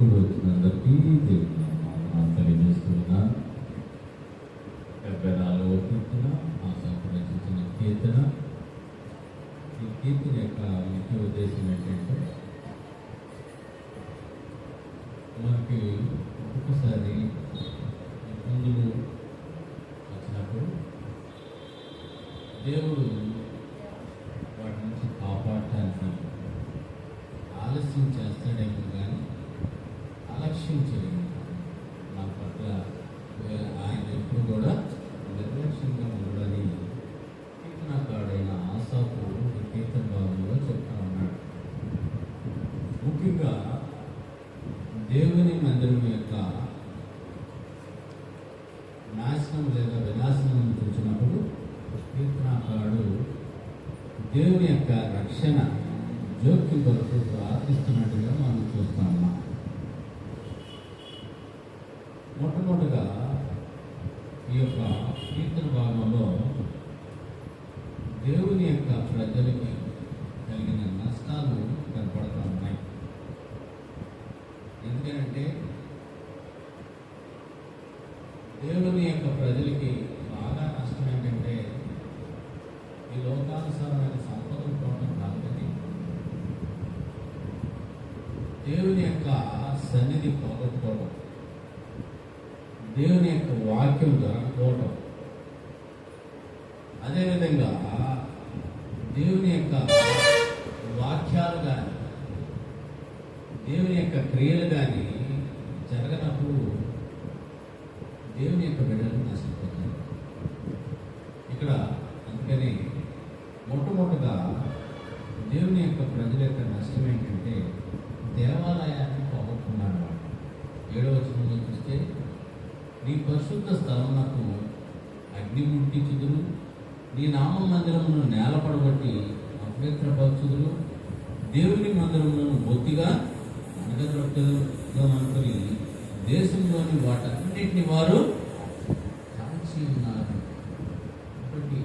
ఇప్పుడు వచ్చిన అందరికీ నామమున తెలియజేస్తున్నాను డెబ్బై నాలుగవ కీర్తన ఆశాకు రచించిన కీర్తన ఈ కీర్తన యొక్క ముఖ్య ఉద్దేశం ఏంటంటే మనకి ఒక్కొక్కసారి ఇబ్బందులు వచ్చినప్పుడు దేవుడు వాటి నుంచి కాపాడటానికి ఆలస్యం చేస్తాడేమో కానీ అలక్ష్యం చేయడు మన పట్ల వే- ఆయన ఎప్పుడు కూడా నిర్లక్ష్యంగా ఉండడని కీర్తనకాడైన ఆశాపు ఈ కీర్తన భాగంలో చెప్తా ఉన్నాడు ముఖ్యంగా దేవుని మందిరం యొక్క నాశనం లేదా వినాశనం చూసినప్పుడు కీర్తనాకారుడు దేవుని యొక్క రక్షణ జోక్యం కొరకు ప్రార్థిస్తున్నట్టుగా మనం చూస్తాము ఉన్నాం మొట్టమొదటిగా ఈ యొక్క కీర్తన భాగంలో దేవుని యొక్క ప్రజలకి కలిగిన నష్టాలు కనపడుతూ ఉన్నాయి ఎందుకంటే దేవుని యొక్క ప్రజలకి బాగా నష్టం ఏంటంటే ఈ లోకానుసారమైన సంపదలు పోవడం కాదు కానీ దేవుని యొక్క సన్నిధి పోగొట్టుకోవడం దేవుని యొక్క వాక్యం జరగకపోవడం అదేవిధంగా దేవుని యొక్క వాక్యాలు కానీ దేవుని యొక్క క్రియలు కానీ జరగనప్పుడు దేవుని యొక్క బిడ్డలు నష్టపోతారు ఇక్కడ అందుకని మొట్టమొదటిగా దేవుని యొక్క ప్రజల యొక్క నష్టం ఏంటంటే దేవాలయాన్ని పోగొట్టుకున్నాడు. ఏడవ చిన్న చూస్తే నీ పరిశుద్ధ స్థలమునకు అగ్ని ముట్టించుదురు నీ నామ మందిరమును నేల పడగొట్టి అపవిత్ర భక్తులు దేవుని మందిరములను బొత్తిగా అనగదొక్కగా అనుకుని దేశంలోని వాటన్నిటిని వారు కాల్చి ఉన్నారు. కాబట్టి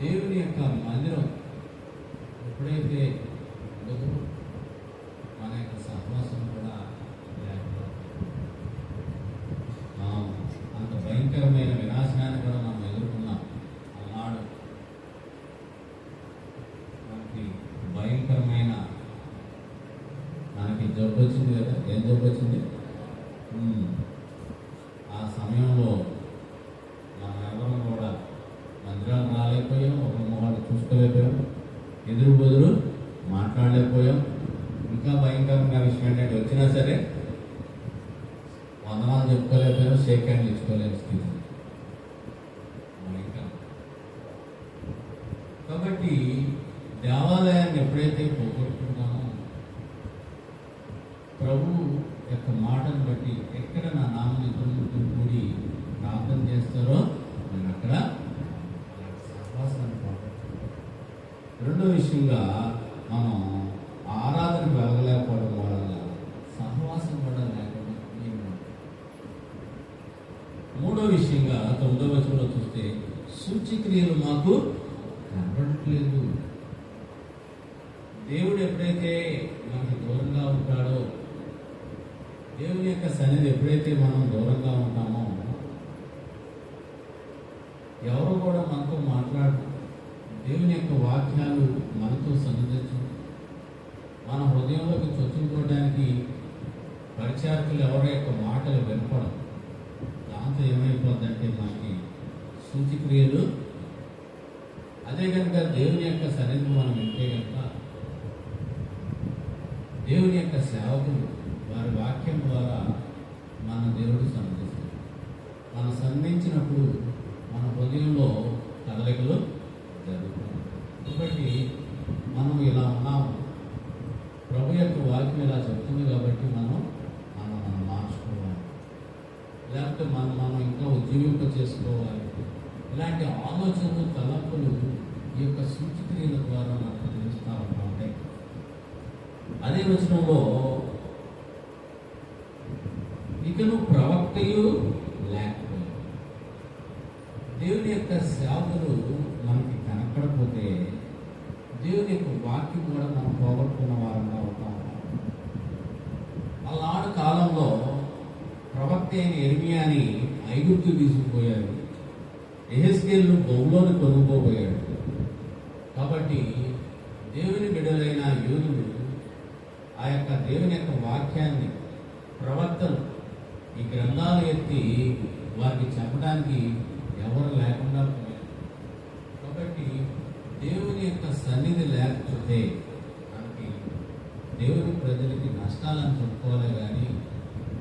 దేవుని యొక్క మందిరం ఎప్పుడైతే మన యొక్క సహవాసం కూడా లేకపోతుంది మనం అంత భయంకరమైన వినాశనాన్ని కూడా మనం ఎదుర్కొన్నాం అన్నాడు మనకి భయంకరమైన మనకి జబ్బు వచ్చింది కదా ఏం జబ్బు వచ్చింది ఉమ్. ఆ సమయంలో మనం ఎవరం కూడా మందిరాలు రాలేకపోయాం ఒక మొహాలు చూసుకోలేకపోయాం ఎదురు బదులు మాట్లాడలేకపోయాం. ఇంకా భయంకరంగా విషయం ఏంటంటే వచ్చినా సరే వందనాలు చెప్పుకోలేకపోయాం షేక్ హ్యాండ్ ఇచ్చుకోలేని స్థితి. భయంకరం. కాబట్టి దేవాలయాన్ని ఎప్పుడైతే పోగొట్టుకున్నామో ప్రభు యొక్క మాటను బట్టి ఎక్కడ నా నామ ఇద్దరు కూడి ప్రార్థన చేస్తారో నేను అక్కడ నాకు సహవాసాన్ని పోగొట్టుకుంటాను రెండో విషయంగా మనం ఆరాధన వెళ్ళలేకపోవడం వల్ల సహవాసం కూడా లేకుండా మూడో విషయంగా తొమ్మిదో వచనంలో చూస్తే సూచిక్రియలు మాకు కనబడట్లేదు. దేవుడు ఎప్పుడైతే మనకి దూరంగా ఉంటాడో దేవుని యొక్క సన్నిధి ఎప్పుడైతే మనం దూరంగా ఉంటామో ఎవరు కూడా మనతో మాట్లాడు దేవుని యొక్క వాక్యాలు మనతో సన్నిధించు మన హృదయంలోకి చొచ్చుకోవడానికి పరిచారకులు ఎవరి యొక్క మాటలు వినపడం దాంతో ఏమైపోద్దంటే మనకి సూచిక్రియలు. అదే కనుక దేవుని యొక్క సన్నిధి మనం వింటే కనుక దేవుని యొక్క సేవకులు వారి వాక్యం ద్వారా మన దేవుడు సంధిస్తారు మనం సంధించినప్పుడు మన హృదయంలో కదలికలు జరుగుతాయి కాబట్టి మనం ఇలా ఉన్నాము. ప్రభు యొక్క వాక్యం ఇలా చెప్తుంది కాబట్టి మనం మనం మనం మార్చుకోవాలి. లేకపోతే మనం మనం ఇంకా ఉద్యోగింప చేసుకోవాలి. ఇలాంటి ఆలోచనలు తలంపులు ఈ యొక్క సూచిక్రియల ద్వారా నాకు తెలుస్తూ ఉంటాయి. అదే వచనంలో ఇకను ప్రవక్తయు లేకపోయాడు దేవుని యొక్క సేవలు మనకి లేకపోతే దేవుని యొక్క వాక్యం కూడా మనం పోగొట్టుకున్న వారంగా అవుతాం అలాంటి కాలంలో ప్రవక్త అయిన ఎర్మియాని ఐగుప్తు తీసుకుపోయారు ఎహెస్కేల్ను బొమ్మలోని కొనుక్కోపోయాడు కాబట్టి దేవుని బిడ్డలైన యోధుడు ఆ యొక్క దేవుని యొక్క వాక్యాన్ని ప్రవర్తలు ఈ గ్రంథాలు ఎత్తి వారికి చెప్పడానికి ఎవరు లేకుండా సన్నిధి లేకపోతే మనకి దేవుని ప్రజలకి నష్టాలని చెప్పుకోవాలి కానీ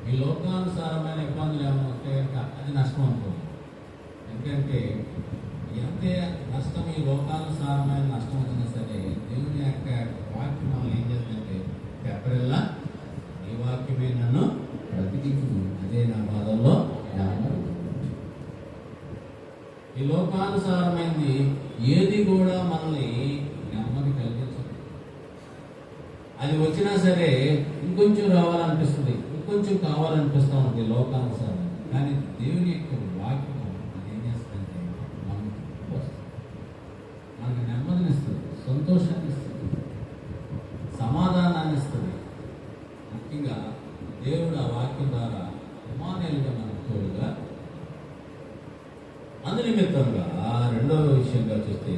ఈ లోకానుసారమైన ఇబ్బందులు ఏమైనా వస్తే కనుక అది నష్టం అనుకోవాలి ఎందుకంటే ఎంత నష్టం ఈ లోకానుసారమైన నష్టం వచ్చినా సరే దేవుని యొక్క వాక్యం మనం ఏం చేస్తుందంటే తెప్పరిల్లా ఈ వాక్యమే నన్ను బ్రతికించు అదే నా బాధల్లో ఈ లోకానుసారమైనది ఏది కూడా మనల్ని అది వచ్చినా సరే ఇంకొంచెం రావాలనిపిస్తుంది ఇంకొంచెం కావాలనిపిస్తూ ఉంది లోకానుసారం. కానీ దేవుని యొక్క వాక్యం అది ఏం చేస్తుందంటే మనకు వస్తుంది. మనకు నెమ్మదినిస్తుంది సంతోషాన్ని ఇస్తుంది సమాధానాన్ని ఇస్తుంది. ముఖ్యంగా దేవుడు ఆ వాక్యం ద్వారా ఉమానేలుగా మనకు తోడుగా అందునిమిత్తంగా రెండవ విషయంగా చూస్తే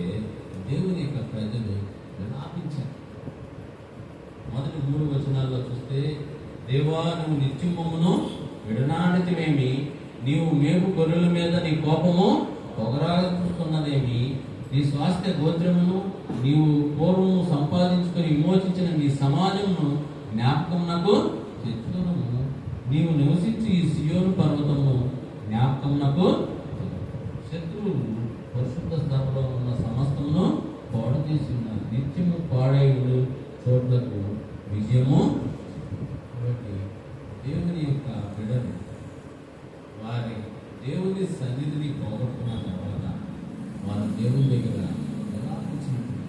దేవుని యొక్క ప్రజలు విలాపించారు మొదటి మూడు వచనాల్లో చూస్తే దేవా నువ్వు నిత్యమమును విడనాడితివేమి? నీవు మేపు గొర్రెల మీద నీ కోపము పొగరాకుతున్నదేమి నీ స్వాస్థ్య గోత్రమును నీవు పూర్వము సంపాదించుకొని విమోచించిన నీ సమాజమును జ్ఞాపకమునకు తెచ్చుకును నీవు నివసించి ఈ సియోను పర్వతము జ్ఞాపకమునకు శత్రువులు పరిశుద్ధ స్థలంలో ఉన్న సమస్తమును పాడు చేసి ఉన్నారు నిత్యము పాడేయుడు చోట్లకు. విజయము కాబట్టి దేవుని యొక్క బిడలు వారి దేవుని సన్నిధిని పోగొట్టుకున్న తర్వాత వారు దేవుని దగ్గర విలాపించినట్టుగా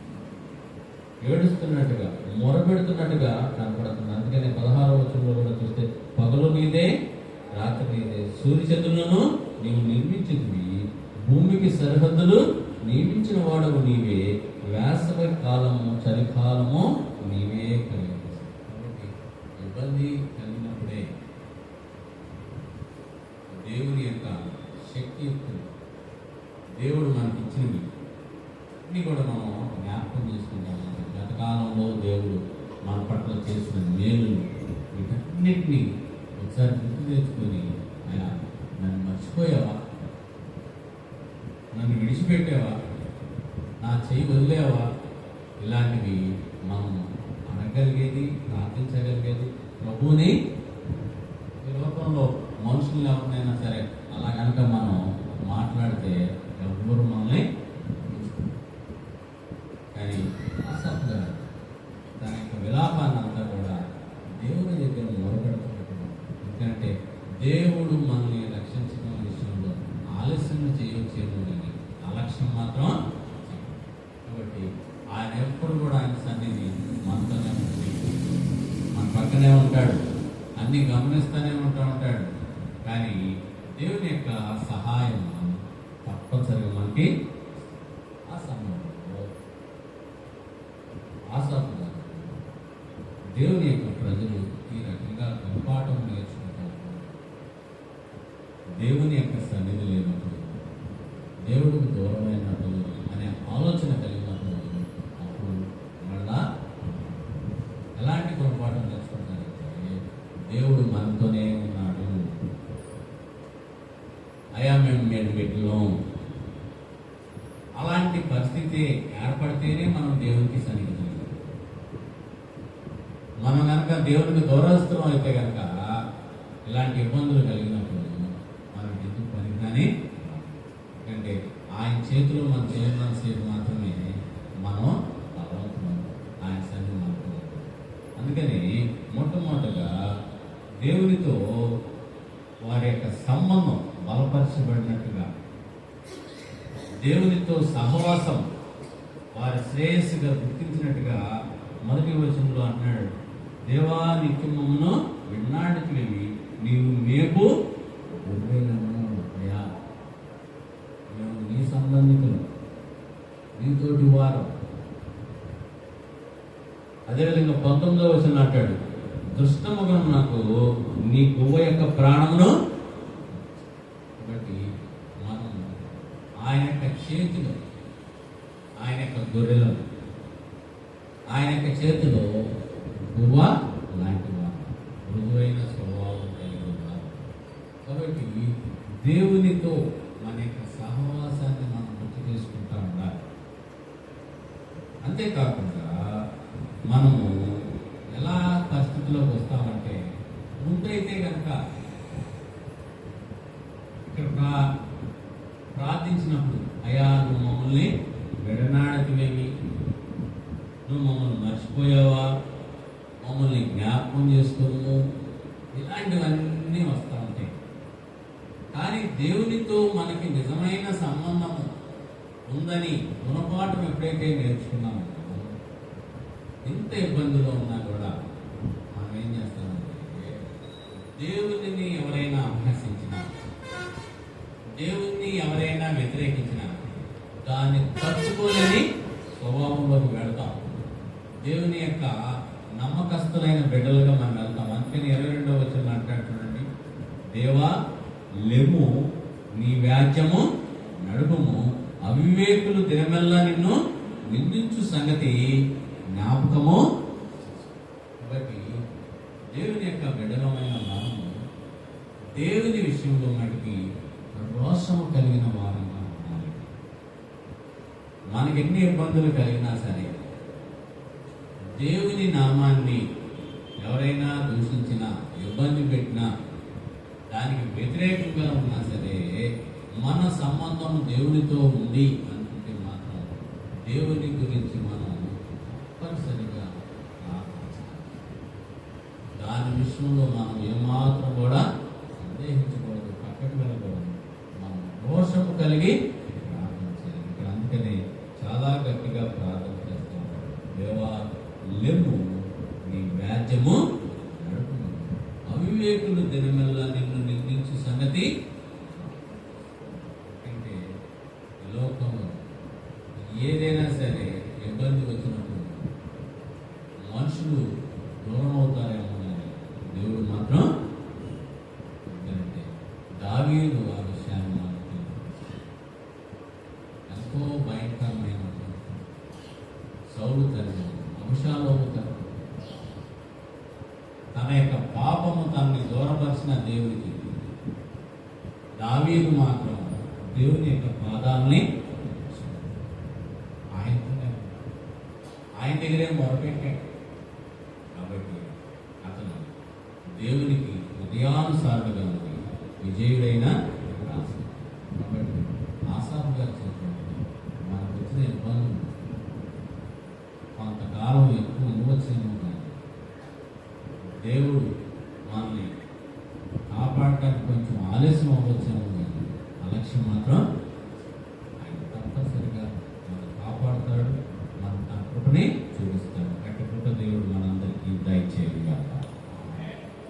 ఏడుస్తున్నట్టుగా మొరపెడుతున్నట్టుగా కనపడుతుంది. అందుకనే పదహారవ వచనంలో కూడా చూస్తే పగలు మీదే రాత్రి మీదే. సూర్యచంద్రులను నీవు నిర్మించింది భూమికి సరిహద్దులు నియమించిన వాడవు నీవే. వేసవి కాలము చలికాలము నీవే కలిగి ఇబ్బంది కలిగినప్పుడే దేవుని యొక్క శక్తి దేవుడు మనకి ఇచ్చినవి అన్ని కూడా మనం జ్ఞాపకం చేసుకుంటాం గత కాలంలో దేవుడు మన పట్ల చేసిన మేలు వీటన్నిటినీ ఒకసారి గుర్తు తెచ్చుకొని ఆయన నన్ను మర్చిపోయావా? నన్ను విడిచిపెట్టావా? నా చేయి వదిలేవా? ఇలాంటివి మనం అనగలిగేది నాకు ప్రభువుని ఈ లోకంలో మనుషులు ఎవరినైనా సరే అలా కనుక మనం మాట్లాడితే ఎవ్వరు మనల్ని కానీ ఆసఫ్ గారు తన యొక్క విలాపాన్ని అంతా కూడా దేవుని దగ్గర మొరపెడుతున్నాడు ఎందుకంటే దేవుడు మనల్ని రక్షించడం విషయంలో ఆలస్యం చేయొచ్చేమో కానీ అలక్ష్యం మాత్రం కాబట్టి ఆయన ఎప్పుడు కూడా ఆయన సన్నిధి మనతోనే పక్కనే ఉంటాడు. అన్ని గమనిస్తూనే ఉంటా ఉంటాడు. కానీ దేవుని యొక్క సహాయం తప్పనిసరిగా మనకి ఆ సమయంలో ఆశాపుగా దేవుని యొక్క ప్రజలు ఈ రకంగా గుణపాఠం నేర్చుకుంటారు. దేవుని యొక్క సన్నిధి లేనప్పుడు దేవుడికి దూరమైనప్పుడు అనే ఆలోచన కలిగినప్పుడు అప్పుడు మళ్ళా ఎలాంటి గుణపాఠం నేర్చుకుంటారంటే దేవుడు మనతోనే ఉన్నాడు అయామెం మేడ్ బిడ్డలో అలాంటి పరిస్థితి ఏర్పడితేనే మనం దేవునికి సన్నిధి దేవుడికి కనుక అయితే కనుక ఇలాంటి ఇబ్బందులు కలిగినప్పుడు మనం ఎందుకు పనికిరాని ఎందుకంటే ఆయన చేతిలో మన చేయడం సేపు మాత్రమే మనం బలవంతం ఆయన సన్ని మనకు అందుకని మొట్టమొదటగా దేవునితో వారి యొక్క సంబంధం బలపరచబడినట్టుగా దేవునితో సహవాసం వారి శ్రేయస్సుగా గుర్తించినట్టుగా మొదటి వచనంలో అన్నాడు దేవానిత్యమును నిత్యమును వెళ్ళి నీవు మేపు అయ్యా మేము నీ సంబంధితులు నీతోటి వారం. అదేవిధంగా పంతొమ్మిదో వచ్చిన అంటాడు దుష్టముగం నాకు నీ గువ్వ యొక్క ప్రాణమును కాబట్టి చేతిలో ఆయన యొక్క గొర్రెలను ఆయన యొక్క చేతిలో గువ్వ లాంటి వారు మృదువైన స్వభావం కలిగి ఉన్నారు కాబట్టి దేవునితో మన యొక్క సహవాసాన్ని మనం గుర్తు చేసుకుంటా ఉండాలి. అంతేకాకుండా మనము ఎలా పరిస్థితిలోకి వస్తామంటే ముందైతే కనుక ఇక్కడ ప్రా- ప్రార్థించినప్పుడు అయ్యా నువ్వు మమ్మల్ని విడనాడతివేమి నువ్వు మమ్మల్ని మర్చిపోయావా మమ్మల్ని జ్ఞాపకం చేసుకోము ఇలాంటివన్నీ వస్తూ ఉంటాయి కానీ దేవునితో మనకి నిజమైన సంబంధము ఉందని గుణపాఠం ఎప్పుడైతే నేర్చుకున్నామో ఎంత ఇబ్బందిలో ఉన్నా కూడా మనం ఏం చేస్తామంటే దేవుడిని ఎవరైనా అభ్యసించిన దేవుణ్ణి ఎవరైనా వ్యతిరేకించిన దాన్ని తట్టుకోలేని స్వభావంలోకి వెళతాం. దేవుని యొక్క నమ్మకస్తులైన బిడ్డలుగా మనం వెళ్తాం. అందుకని ఇరవై రెండవ వచ్చిన మాట్లాడుతుండండి దేవా లెము నీ వ్యాజ్యము నడుపుము. అవివేకులు దినమెల్లా నిన్ను నిందించు సంగతి జ్ఞాపకము కాబట్టి దేవుని యొక్క బిడ్డలమైన మనము దేవుని విషయంలో మనకి రోషము కలిగిన వారంగా ఉండాలి. మనకి ఎన్ని ఇబ్బందులు కలిగినా సరే దేవుని నామాన్ని ఎవరైనా దూషించినా ఇబ్బంది పెట్టినా దానికి వ్యతిరేకంగా ఉన్నా సరే మన సంబంధం దేవునితో ఉంది అనుకుంటే మాత్రం దేవుని గురించి మనం తప్పనిసరిగా దాని విషయంలో మనం ఏమాత్రం కూడా సందేహించకూడదు పక్కకు వెళ్ళకూడదు. మనం దోషము కలిగి ప్రార్థించాలి ఇక్కడ అందుకని చాలా గట్టిగా ప్రార్థన చేస్తాం. దేవా లెమ్ము నీ వ్యాజ్యము అవివేకులు దినమెల్ల నిన్ను నిందించు సంగతి అంటే ఈ లోకంలో ఏదైనా సరే ఇబ్బంది వచ్చినప్పుడు మనుషులు దూరం అవుతారేమో కానీ దేవుడు మాత్రం ఎందుకంటే దావీదు ఆ విషయాన్ని మనకు తెలియజేశాడు. ఎంతో భయంకరమైనటువంటి సౌలు తల్లి అంశాలోపు తల్లి తన యొక్క పాపము తనని దూరపరిచిన దేవుడికి దావీదు మాత్రం దేవుని యొక్క పాదాలని ఆయనతోనే ఆయన దగ్గరే మొరపెట్టి